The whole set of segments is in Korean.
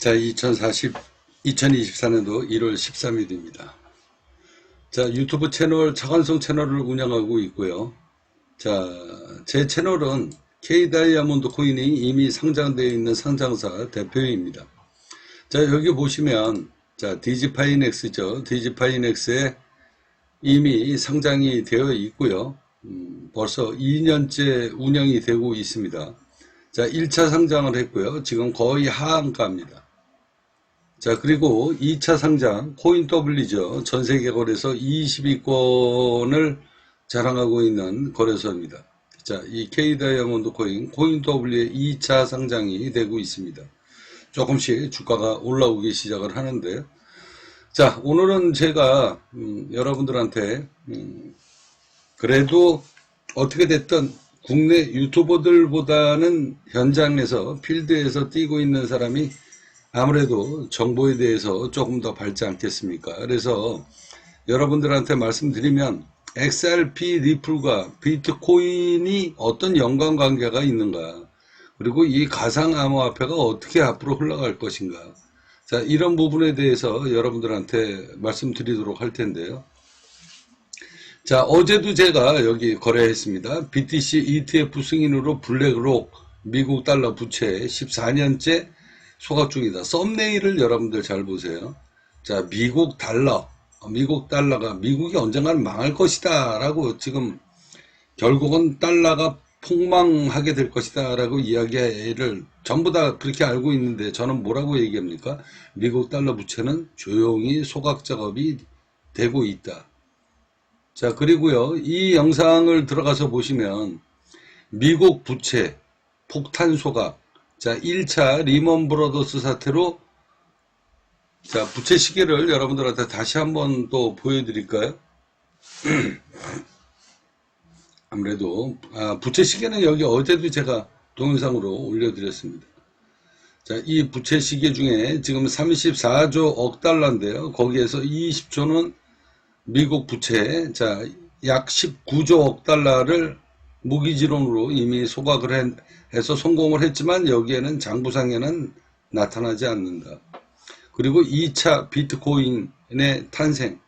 자, 2040, 2024년도 1월 13일입니다. 자, 유튜브 채널, 차관성 채널을 운영하고 있고요. 자, 제 채널은 K 다이아몬드 코인이 이미 상장되어 있는 상장사 대표입니다. 자, 여기 보시면, 자, 디지파이넥스죠. 디지파이넥스에 이미 상장이 되어 있고요. 음, 벌써 2년째 운영이 되고 있습니다. 자, 1차 상장을 했고요. 지금 거의 하한가입니다. 자, 그리고 2차 상장, 코인 W죠. 전 세계 거래소 22건을 자랑하고 있는 거래소입니다. 자, 이 K 다이아몬드 코인, 코인 W의 2차 상장이 되고 있습니다. 조금씩 주가가 올라오기 시작을 하는데, 자, 오늘은 제가, 음, 여러분들한테, 음, 그래도 어떻게 됐든 국내 유튜버들보다는 현장에서, 필드에서 뛰고 있는 사람이 아무래도 정보에 대해서 조금 더 밝지 않겠습니까? 그래서 여러분들한테 말씀드리면 XRP 리플과 비트코인이 어떤 연관관계가 있는가? 그리고 이 가상 암호화폐가 어떻게 앞으로 흘러갈 것인가? 자, 이런 부분에 대해서 여러분들한테 말씀드리도록 할 텐데요. 자, 어제도 제가 여기 거래했습니다. BTC ETF 승인으로 블랙록 미국 달러 부채 14년째 소각 중이다. 썸네일을 여러분들 잘 보세요. 자, 미국 달러. 미국 달러가 미국이 언젠가는 망할 것이다. 라고 지금 결국은 달러가 폭망하게 될 것이다. 라고 이야기를 전부 다 그렇게 알고 있는데 저는 뭐라고 얘기합니까? 미국 달러 부채는 조용히 소각 작업이 되고 있다. 자, 그리고요. 이 영상을 들어가서 보시면 미국 부채 폭탄 소각 자, 1차 리먼 브러더스 사태로 자, 부채 시계를 여러분들한테 다시 한번 또 보여드릴까요? 아무래도 아, 부채 시계는 여기 어제도 제가 동영상으로 올려드렸습니다. 자, 이 부채 시계 중에 지금 34조 억 달러인데요. 거기에서 20조는 미국 부채, 자, 약 19조 억 달러를 무기지론으로 이미 소각을 해서 성공을 했지만 여기에는 장부상에는 나타나지 않는다. 그리고 2차 비트코인의 탄생,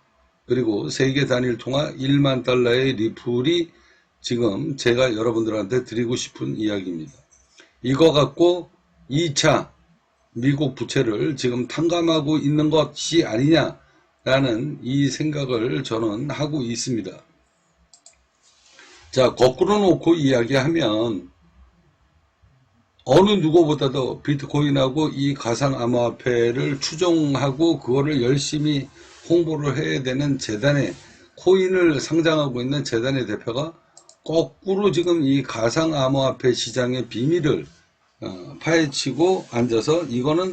그리고 세계 단일 통화 1만 달러의 리플이 지금 제가 여러분들한테 드리고 싶은 이야기입니다. 이거 갖고 2차 미국 부채를 지금 탕감하고 있는 것이 아니냐라는 이 생각을 저는 하고 있습니다. 자, 거꾸로 놓고 이야기하면 어느 누구보다도 비트코인하고 이 가상 암호화폐를 추종하고 그거를 열심히 홍보를 해야 되는 재단의 코인을 상장하고 있는 재단의 대표가 거꾸로 지금 이 가상 암호화폐 시장의 비밀을 어, 파헤치고 앉아서 이거는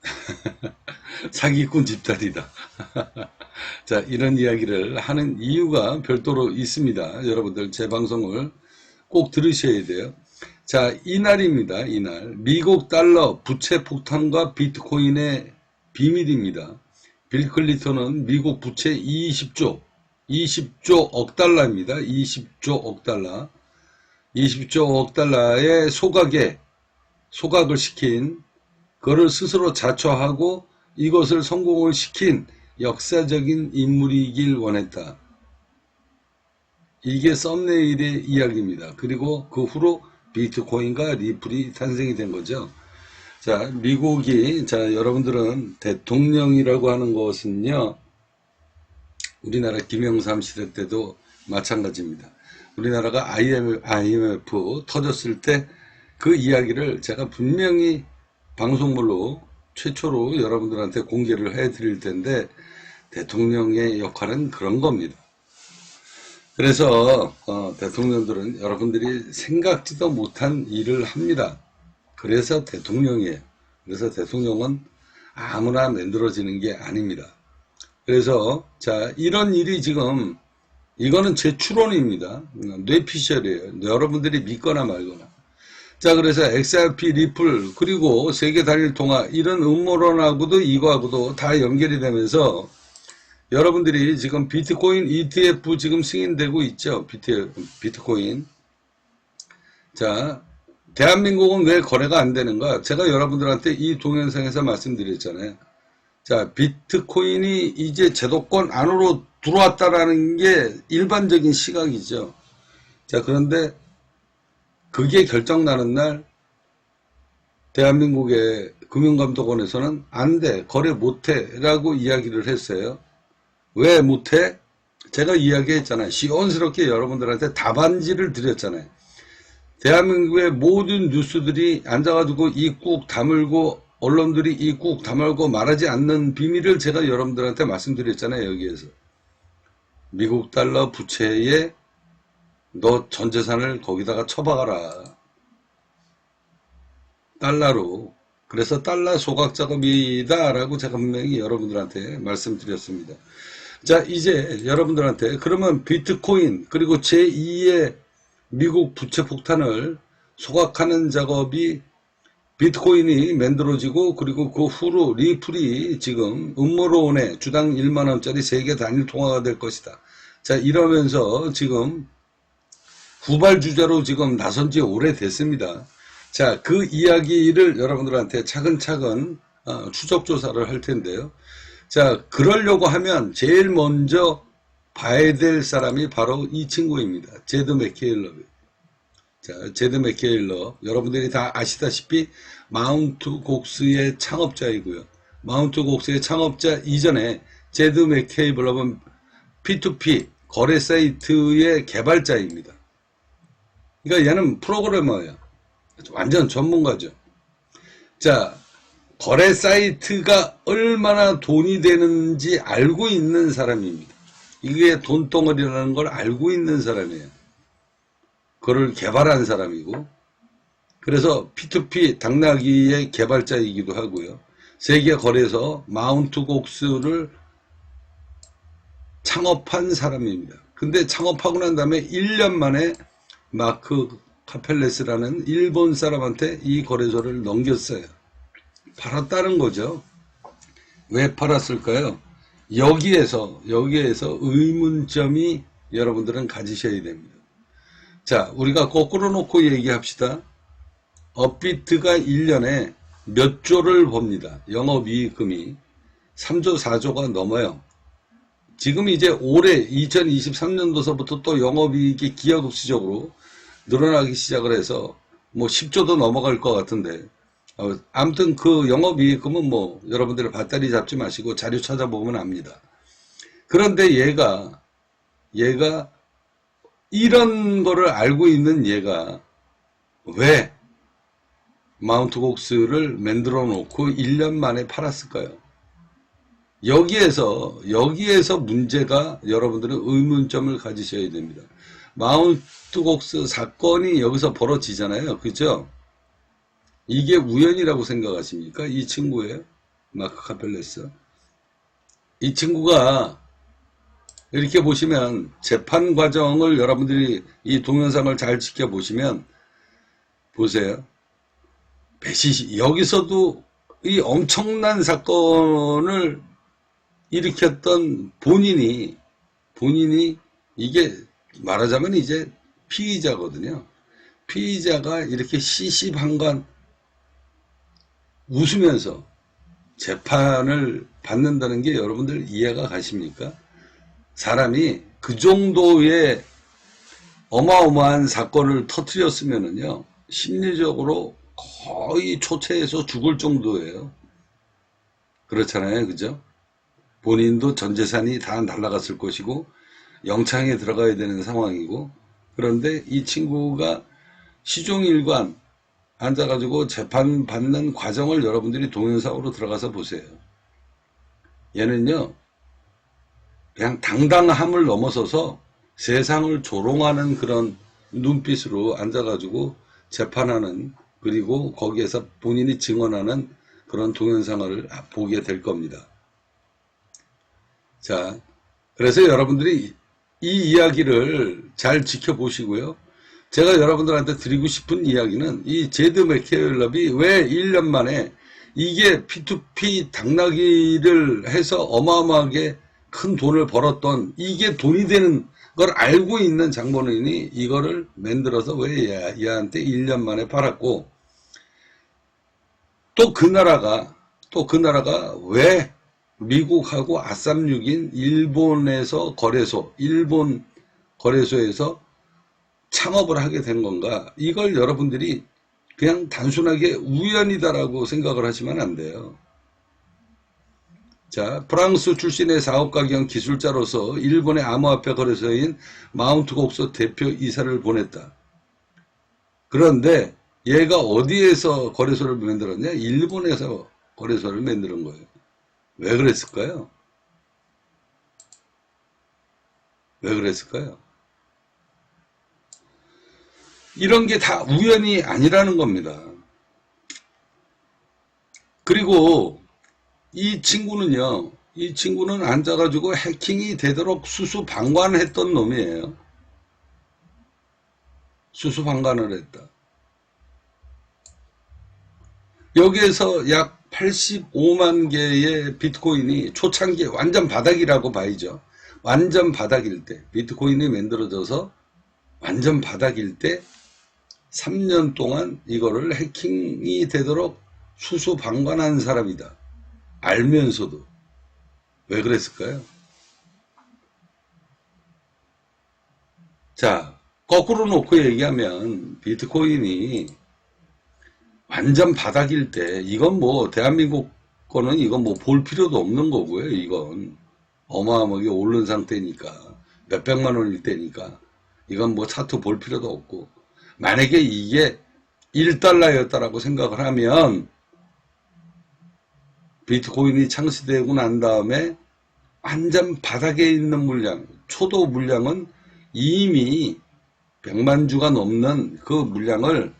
사기꾼 집단이다. 자, 이런 이야기를 하는 이유가 별도로 있습니다. 여러분들 제 방송을 꼭 들으셔야 돼요. 자, 이날입니다. 이날. 미국 달러 부채 폭탄과 비트코인의 비밀입니다. 빌 클리턴은 미국 부채 20조, 20조 억 달러입니다. 20조 억 달러. 20조 억 달러의 소각에, 소각을 시킨, 그를 스스로 자처하고 이것을 성공을 시킨 역사적인 인물이길 원했다. 이게 썸네일의 이야기입니다. 그리고 그 후로 비트코인과 리플이 탄생이 된 거죠. 자, 미국이, 자, 여러분들은 대통령이라고 하는 것은요, 우리나라 김영삼 시대 때도 마찬가지입니다. 우리나라가 IMF, IMF 터졌을 때 그 이야기를 제가 분명히 방송물로 최초로 여러분들한테 공개를 해 드릴 텐데, 대통령의 역할은 그런 겁니다. 그래서 어, 대통령들은 여러분들이 생각지도 못한 일을 합니다. 그래서 대통령이에요. 그래서 대통령은 아무나 만들어지는 게 아닙니다. 그래서 자 이런 일이 지금 이거는 제 추론입니다. 뇌피셜이에요. 여러분들이 믿거나 말거나. 자 그래서 XRP 리플 그리고 세계 단일 통화 이런 음모론하고도 이거하고도 다 연결이 되면서 여러분들이 지금 비트코인 ETF 지금 승인되고 있죠. 비트, 비트코인. 자, 대한민국은 왜 거래가 안 되는가? 제가 여러분들한테 이 동영상에서 말씀드렸잖아요. 자, 비트코인이 이제 제도권 안으로 들어왔다라는 게 일반적인 시각이죠. 자, 그런데 그게 결정나는 날 대한민국의 금융감독원에서는 안 돼, 거래 못 해 라고 이야기를 했어요. 왜 못해? 제가 이야기했잖아요. 시원스럽게 여러분들한테 답안지를 드렸잖아요. 대한민국의 모든 뉴스들이 앉아가지고 이 꾹 다물고 언론들이 이 꾹 다물고 말하지 않는 비밀을 제가 여러분들한테 말씀드렸잖아요. 여기에서. 미국 달러 부채에 너 전 재산을 거기다가 처박아라. 달러로. 그래서 달러 소각 작업이다 라고 제가 분명히 여러분들한테 말씀드렸습니다. 자, 이제 여러분들한테 그러면 비트코인 그리고 제2의 미국 부채 폭탄을 소각하는 작업이 비트코인이 만들어지고 그리고 그 후로 리플이 지금 음모론에 주당 1만원짜리 세계 단일 통화가 될 것이다. 자, 이러면서 지금 후발주자로 지금 나선 지 오래됐습니다. 자, 그 이야기를 여러분들한테 차근차근 어, 추적 조사를 할 텐데요. 자, 그러려고 하면 제일 먼저 봐야 될 사람이 바로 이 친구입니다. 제드 맥케일러. 자, 제드 맥케일러. 여러분들이 다 아시다시피 마운트 곡스의 창업자이고요. 마운트 곡스의 창업자 이전에 제드 맥케일러는 P2P 거래 사이트의 개발자입니다. 그러니까 얘는 프로그래머예요. 완전 전문가죠. 자, 거래 사이트가 얼마나 돈이 되는지 알고 있는 사람입니다. 이게 돈덩어리라는 걸 알고 있는 사람이에요. 그걸 개발한 사람이고, 그래서 P2P 당나귀의 개발자이기도 하고요. 세계 거래소 마운트 곡스를 창업한 사람입니다. 근데 창업하고 난 다음에 1년 만에 마크 카펠레스라는 일본 사람한테 이 거래소를 넘겼어요. 팔았다는 거죠. 왜 팔았을까요? 여기에서, 여기에서 의문점이 여러분들은 가지셔야 됩니다. 자, 우리가 거꾸로 놓고 얘기합시다. 업비트가 1년에 몇 조를 봅니다. 영업이익금이 3조, 4조가 넘어요. 지금 이제 올해 2023년도서부터 또 영업이익이 기하급수적으로 늘어나기 시작을 해서 뭐 10조도 넘어갈 것 같은데 어, 아무튼 그 영업이익금은 뭐 여러분들이 밭다리 잡지 마시고 자료 찾아보면 압니다. 그런데 얘가 얘가 이런 거를 알고 있는 얘가 왜 마운트 곡스를 만들어 놓고 1년 만에 팔았을까요? 여기에서 여기에서 문제가 여러분들은 의문점을 가지셔야 됩니다. 마운트 곡스 사건이 여기서 벌어지잖아요. 그죠? 이게 우연이라고 생각하십니까? 이 친구예요. 마크 카펠레스. 이 친구가 이렇게 보시면 재판 과정을 여러분들이 이 동영상을 잘 지켜보시면 보세요. 배시시 여기서도 이 엄청난 사건을 일으켰던 본인이 본인이 이게 말하자면 이제 피의자거든요. 피의자가 이렇게 시시방관 웃으면서 재판을 받는다는 게 여러분들 이해가 가십니까? 사람이 그 정도의 어마어마한 사건을 터트렸으면은요, 심리적으로 거의 초췌해서 죽을 정도예요. 그렇잖아요. 그죠? 본인도 전 재산이 다 날라갔을 것이고, 영창에 들어가야 되는 상황이고, 그런데 이 친구가 시종일관 앉아가지고 재판 받는 과정을 여러분들이 동영상으로 들어가서 보세요. 얘는요, 그냥 당당함을 넘어서서 세상을 조롱하는 그런 눈빛으로 앉아가지고 재판하는 그리고 거기에서 본인이 증언하는 그런 동영상을 보게 될 겁니다. 자, 그래서 여러분들이 이 이야기를 잘 지켜보시고요. 제가 여러분들한테 드리고 싶은 이야기는 이 제드 맥케일럽이 왜 1년 만에 이게 P2P 당나귀를 해서 어마어마하게 큰 돈을 벌었던 이게 돈이 되는 그걸 알고 있는 장본인이 이거를 만들어서 왜 얘, 얘한테 1년 만에 팔았고 또 그 나라가 또 그 나라가 왜 미국하고 아삼육인 일본에서 거래소 일본 거래소에서 창업을 하게 된 건가 이걸 여러분들이 그냥 단순하게 우연이다라고 생각을 하시면 안 돼요. 자, 프랑스 출신의 사업가 겸 기술자로서 일본의 암호화폐 거래소인 마운트 곡소 대표 이사를 보냈다. 그런데 얘가 어디에서 거래소를 만들었냐? 일본에서 거래소를 만드는 거예요. 왜 그랬을까요? 왜 그랬을까요? 이런 게 다 우연이 아니라는 겁니다. 그리고 이 친구는요, 이 친구는 앉아가지고 해킹이 되도록 수수방관했던 놈이에요. 수수방관을 했다. 여기에서 약 85만 개의 비트코인이 초창기에 완전 바닥이라고 봐야죠. 완전 바닥일 때, 비트코인이 만들어져서 완전 바닥일 때 3년 동안 이거를 해킹이 되도록 수수방관한 사람이다. 알면서도. 왜 그랬을까요? 자, 거꾸로 놓고 얘기하면 비트코인이 완전 바닥일 때 이건 뭐 대한민국 거는 이건 뭐 볼 필요도 없는 거고요. 이건 어마어마하게 오른 상태니까 몇백만 원일 때니까 이건 뭐 차트 볼 필요도 없고 만약에 이게 1달러였다라고 생각을 하면 비트코인이 창시되고 난 다음에 완전 바닥에 있는 물량, 초도 물량은 이미 100만 주가 넘는 그 물량을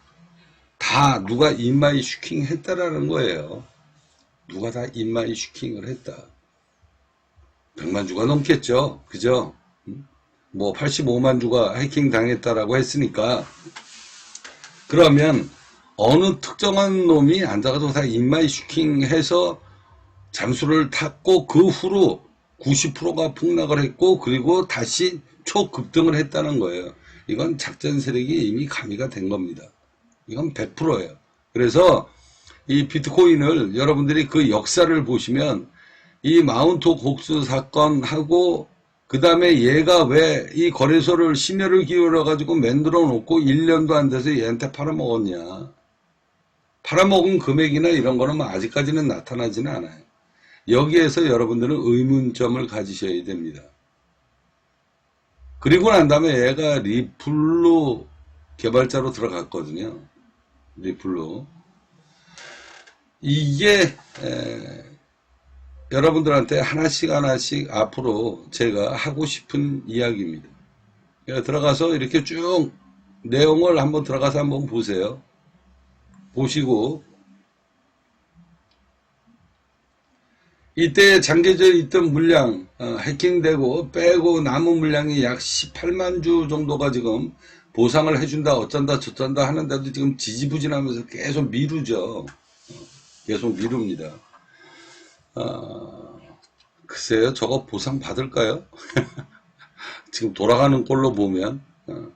다 누가 인마이 슈킹 했다라는 거예요. 누가 다 인마이 슈킹을 했다. 100만 주가 넘겠죠. 그죠? 음? 뭐 85만 주가 해킹 당했다라고 했으니까 그러면 어느 특정한 놈이 앉아가지고 다 인마이 슈킹 해서 잠수를 탔고 그 후로 90%가 폭락을 했고 그리고 다시 초급등을 했다는 거예요. 이건 작전 세력이 이미 가미가 된 겁니다. 이건 100%예요. 그래서 이 비트코인을 여러분들이 그 역사를 보시면 이 마운트 곡수 사건하고 그 다음에 얘가 왜 이 거래소를 심혈을 기울여 가지고 만들어 놓고 1년도 안 돼서 얘한테 팔아먹었냐. 팔아먹은 금액이나 이런 거는 뭐 아직까지는 나타나지는 않아요. 여기에서 여러분들은 의문점을 가지셔야 됩니다. 그리고 난 다음에 얘가 리플로 개발자로 들어갔거든요. 리플로. 이게 에, 여러분들한테 하나씩 하나씩 앞으로 제가 하고 싶은 이야기입니다. 들어가서 이렇게 쭉 내용을 한번 들어가서 한번 보세요. 보시고 이때 잠겨져 있던 물량 어, 해킹되고 빼고 남은 물량이 약 18만 주 정도가 지금 보상을 해준다 어쩐다 저쩐다 하는데도 지금 지지부진하면서 계속 미루죠. 어, 계속 미룹니다. 어, 글쎄요 저거 보상 받을까요? 지금 돌아가는 꼴로 보면 어,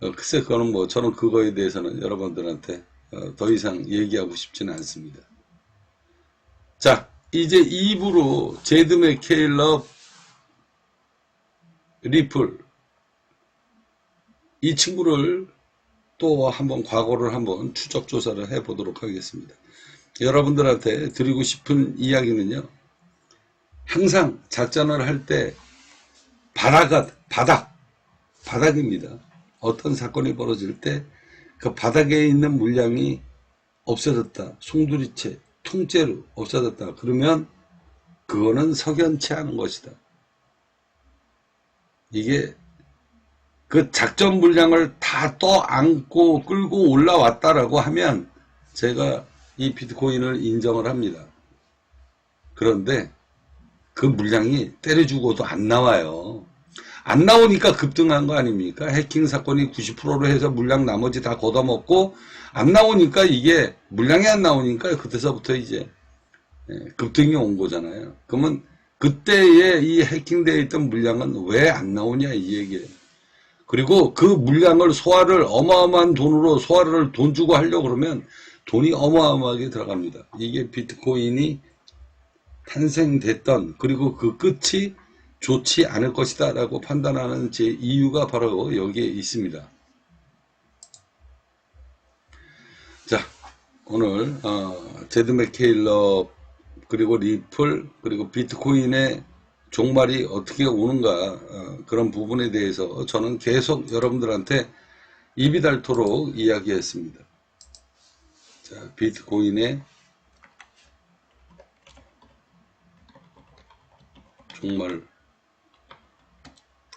어, 글쎄 그거는 뭐 저는 그거에 대해서는 여러분들한테 어, 더 이상 얘기하고 싶지는 않습니다. 자 이제 2부로 제드 맥 케일럽 리플 이 친구를 또 한번 과거를 한번 추적 조사를 해 보도록 하겠습니다. 여러분들한테 드리고 싶은 이야기는요. 항상 작전을 할 때 바닥 바닥 바닥입니다. 어떤 사건이 벌어질 때 그 바닥에 있는 물량이 없어졌다. 송두리째 통째로 없어졌다. 그러면 그거는 석연치 않은 것이다. 이게 그 작전 물량을 다 떠안고 끌고 올라왔다라고 하면 제가 이 비트코인을 인정을 합니다. 그런데 그 물량이 때려 죽어도 안 나와요. 안 나오니까 급등한 거 아닙니까? 해킹 사건이 90%로 해서 물량 나머지 다 걷어먹고 안 나오니까 이게 물량이 안 나오니까 그때서부터 이제 예, 급등이 온 거잖아요. 그러면 그때의 이 해킹되어 있던 물량은 왜 안 나오냐 이 얘기예요. 그리고 그 물량을 소화를 어마어마한 돈으로 소화를 돈 주고 하려고 그러면 돈이 어마어마하게 들어갑니다. 이게 비트코인이 탄생됐던 그리고 그 끝이 좋지 않을 것이다 라고 판단하는 제 이유가 바로 여기에 있습니다. 자 오늘 어, 제드 맥케일러 그리고 리플 그리고 비트코인의 종말이 어떻게 오는가 어, 그런 부분에 대해서 저는 계속 여러분들한테 입이 닳도록 이야기했습니다. 자 비트코인의 종말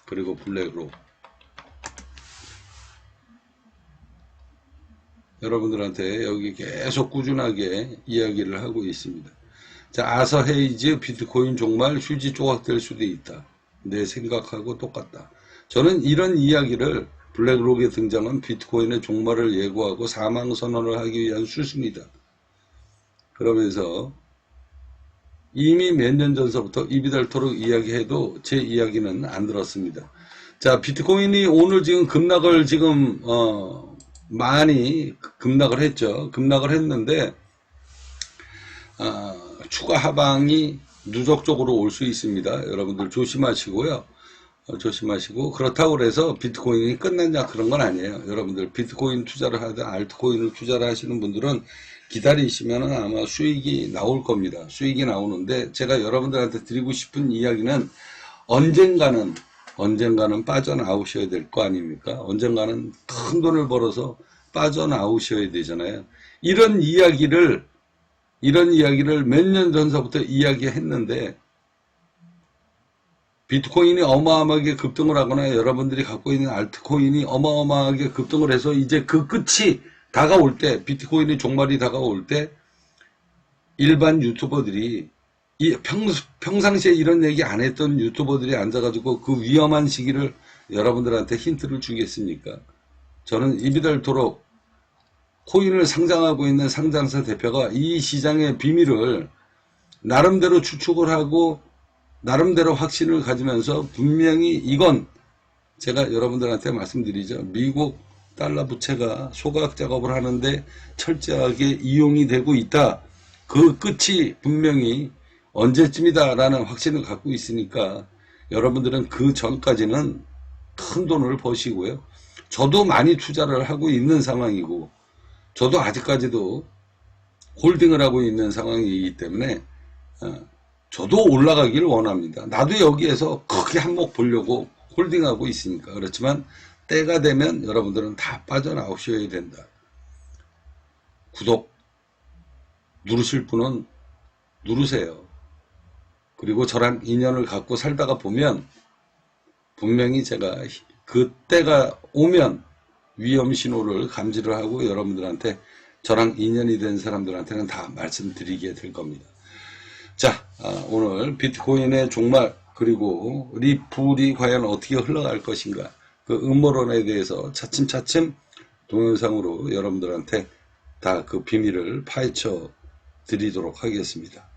그리고 블랙록 여러분들한테 여기 계속 꾸준하게 이야기를 하고 있습니다. 자, 아서 헤이즈 비트코인 종말 휴지 조각될 수도 있다. 내 생각하고 똑같다. 저는 이런 이야기를 블랙록에 등장한 비트코인의 종말을 예고하고 사망 선언을 하기 위한 수순이다. 그러면서 이미 몇 년 전서부터 입이 닳도록 이야기해도 제 이야기는 안 들었습니다. 자, 비트코인이 오늘 지금 급락을 지금 어 많이 급락을 했죠. 급락을 했는데 어, 추가 하방이 누적적으로 올 수 있습니다. 여러분들 조심하시고요. 어, 조심하시고 그렇다고 해서 비트코인이 끝났냐 그런 건 아니에요. 여러분들 비트코인 투자를 하든 알트코인을 투자를 하시는 분들은 기다리시면 아마 수익이 나올 겁니다. 수익이 나오는데 제가 여러분들한테 드리고 싶은 이야기는 언젠가는 언젠가는 빠져나오셔야 될 거 아닙니까? 언젠가는 큰 돈을 벌어서 빠져나오셔야 되잖아요. 이런 이야기를 이런 이야기를 몇 년 전서부터 이야기했는데 비트코인이 어마어마하게 급등을 하거나 여러분들이 갖고 있는 알트코인이 어마어마하게 급등을 해서 이제 그 끝이 다가올 때 비트코인의 종말이 다가올 때 일반 유튜버들이 이 평, 평상시에 이런 얘기 안 했던 유튜버들이 앉아가지고 그 위험한 시기를 여러분들한테 힌트를 주겠습니까? 저는 입이 닳도록 코인을 상장하고 있는 상장사 대표가 이 시장의 비밀을 나름대로 추측을 하고 나름대로 확신을 가지면서 분명히 이건 제가 여러분들한테 말씀드리죠. 미국 달러 부채가 소각 작업을 하는데 철저하게 이용이 되고 있다. 그 끝이 분명히 언제쯤이다라는 확신을 갖고 있으니까 여러분들은 그 전까지는 큰 돈을 버시고요. 저도 많이 투자를 하고 있는 상황이고 저도 아직까지도 홀딩을 하고 있는 상황이기 때문에 어, 저도 올라가기를 원합니다. 나도 여기에서 크게 한몫 보려고 홀딩하고 있으니까 그렇지만 때가 되면 여러분들은 다 빠져나오셔야 된다. 구독 누르실 분은 누르세요. 그리고 저랑 인연을 갖고 살다가 보면 분명히 제가 그 때가 오면 위험 신호를 감지를 하고 여러분들한테 저랑 인연이 된 사람들한테는 다 말씀드리게 될 겁니다. 자, 아, 오늘 비트코인의 종말 그리고 리플이 과연 어떻게 흘러갈 것인가 그 음모론에 대해서 차츰차츰 동영상으로 여러분들한테 다 그 비밀을 파헤쳐 드리도록 하겠습니다.